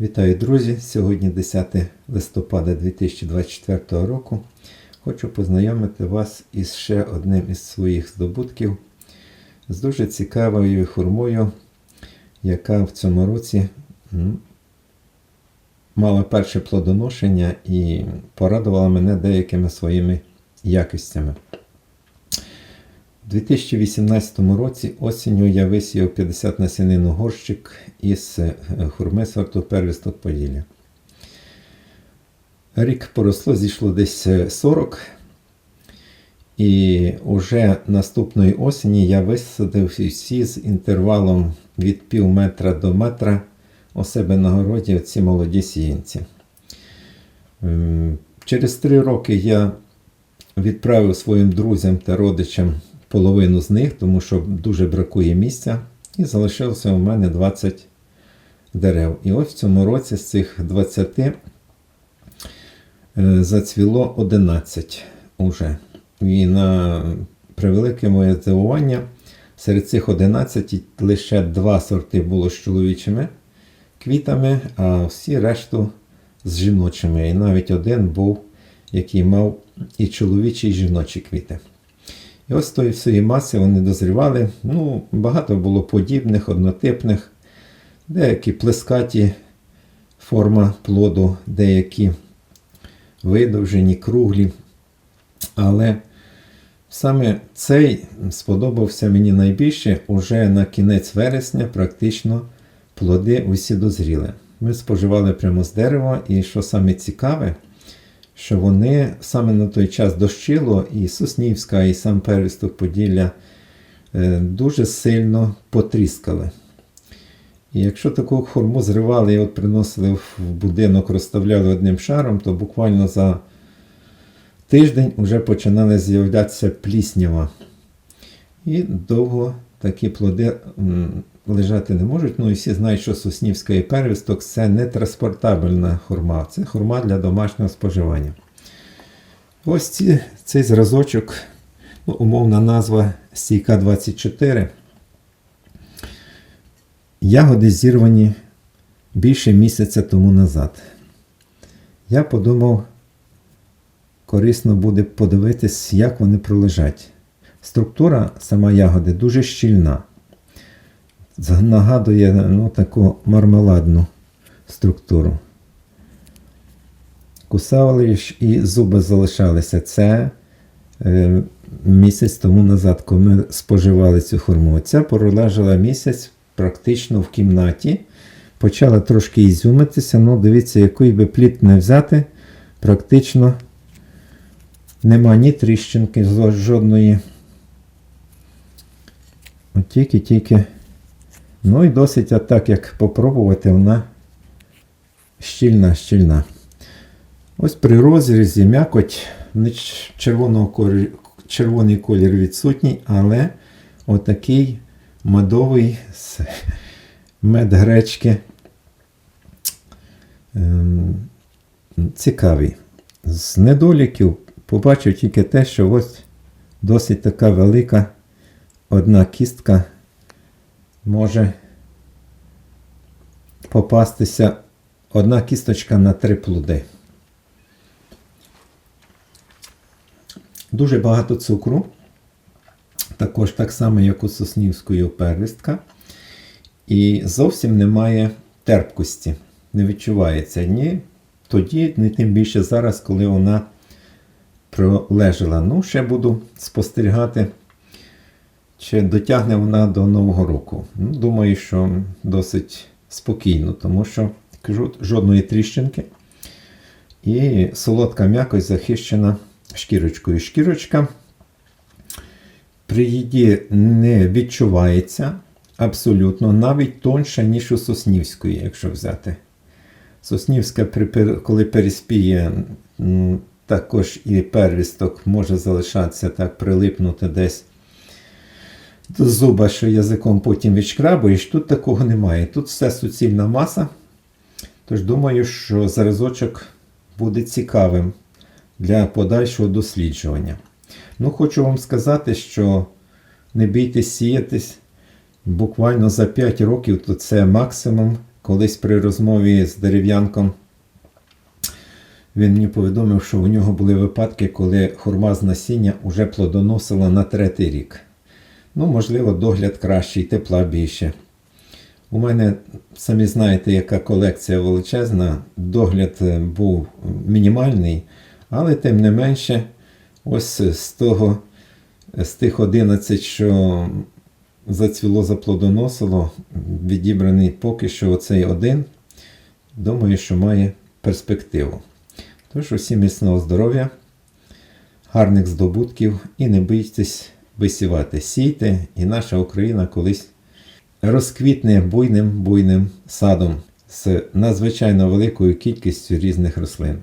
Вітаю, друзі! Сьогодні 10 листопада 2024 року. Хочу познайомити вас із ще одним із своїх здобутків з дуже цікавою хурмою, яка в цьому році мала перше плодоношення і порадувала мене деякими своїми якостями. У 2018 році осінню я висіяв 50 насінину горщик із е, хурми сорту первісток Поділля. Рік поросло, зійшло десь е, 40. І вже наступної осені я висадив всі з інтервалом від пів метра до метра у себе на городі ці молоді сіянці. Через три роки я відправив своїм друзям та родичам половину з них, тому що дуже бракує місця, і залишилося у мене 20 дерев. І ось в цьому році з цих 20 е, зацвіло 11 уже. І на превелике моє здивування, серед цих 11 лише два сорти було з чоловічими квітами, а всі решту з жіночими. І навіть один був, який мав і чоловічі, і жіночі квіти. І ось з тої всієї маси вони дозрівали. Ну, багато було подібних, однотипних, деякі плескаті форма плоду, деякі видовжені, круглі. Але саме цей сподобався мені найбільше уже на кінець вересня, практично плоди усі дозріли. Ми споживали прямо з дерева, і що саме цікаве, що вони саме на той час дощило, і Соснівська, і сам первісток Поділля е, дуже сильно потріскали. І якщо таку хурму зривали і от приносили в будинок, розставляли одним шаром, то буквально за тиждень вже починали з'являтися пліснява. І довго такі плоди лежати не можуть. Ну і всі знають, що Соснівська і первісток це не транспортабельна хурма, це хурма для домашнього споживання. Ось ці, цей зразочок, ну, умовна назва стійка 24. Ягоди зірвані більше місяця тому назад. Я подумав, корисно буде подивитись, як вони пролежать. Структура сама ягоди дуже щільна. Нагадує ну, таку мармеладну структуру. Кусали і зуби залишалися. Це е, місяць тому назад, коли ми споживали цю хурму. Ця пролежала місяць практично в кімнаті. Почала трошки ізюмитися. Ну, дивіться, який би плід не взяти, практично нема ні тріщинки жодної. Тільки-тільки. Ну і досить, а так як попробувати, вона щільна, щільна. Ось при розрізі м'якоть червоного червоний колір відсутній, але отакий медовий з- мед гречки. Ем, цікавий. З недоліків побачив тільки те, що ось досить така велика одна кістка може попастися одна кісточка на три плоди. Дуже багато цукру, також так само, як у соснівської первістка. І зовсім немає терпкості. Не відчувається ні тоді, ні тим більше зараз, коли вона пролежала. Ну, ще буду спостерігати, чи дотягне вона до Нового року. Ну, думаю, що досить спокійно, тому що кажу, жодної тріщинки. І солодка м'якость захищена шкірочкою. Шкірочка при їді не відчувається абсолютно, навіть тонша, ніж у Соснівської, якщо взяти. Соснівська, коли переспіє, також і первісток може залишатися так, прилипнути десь зуба, що язиком потім відшкрабуєш. Тут такого немає. Тут все суцільна маса. Тож думаю, що зразочок буде цікавим для подальшого досліджування. Ну, хочу вам сказати, що не бійтесь сіятись. Буквально за 5 років то це максимум, колись при розмові з дерев'янком він мені повідомив, що у нього були випадки, коли хурма з насіння вже плодоносила на третій рік. Ну, можливо, догляд кращий, тепла більше. У мене, самі знаєте, яка колекція величезна, догляд е, був мінімальний, але тим не менше, ось з того, з тих 11, що зацвіло, заплодоносило, відібраний поки що оцей один, думаю, що має перспективу. Тож усім міцного здоров'я, гарних здобутків і не бійтесь висівати. Сійте, і наша Україна колись розквітне буйним буйним садом з надзвичайно великою кількістю різних рослин.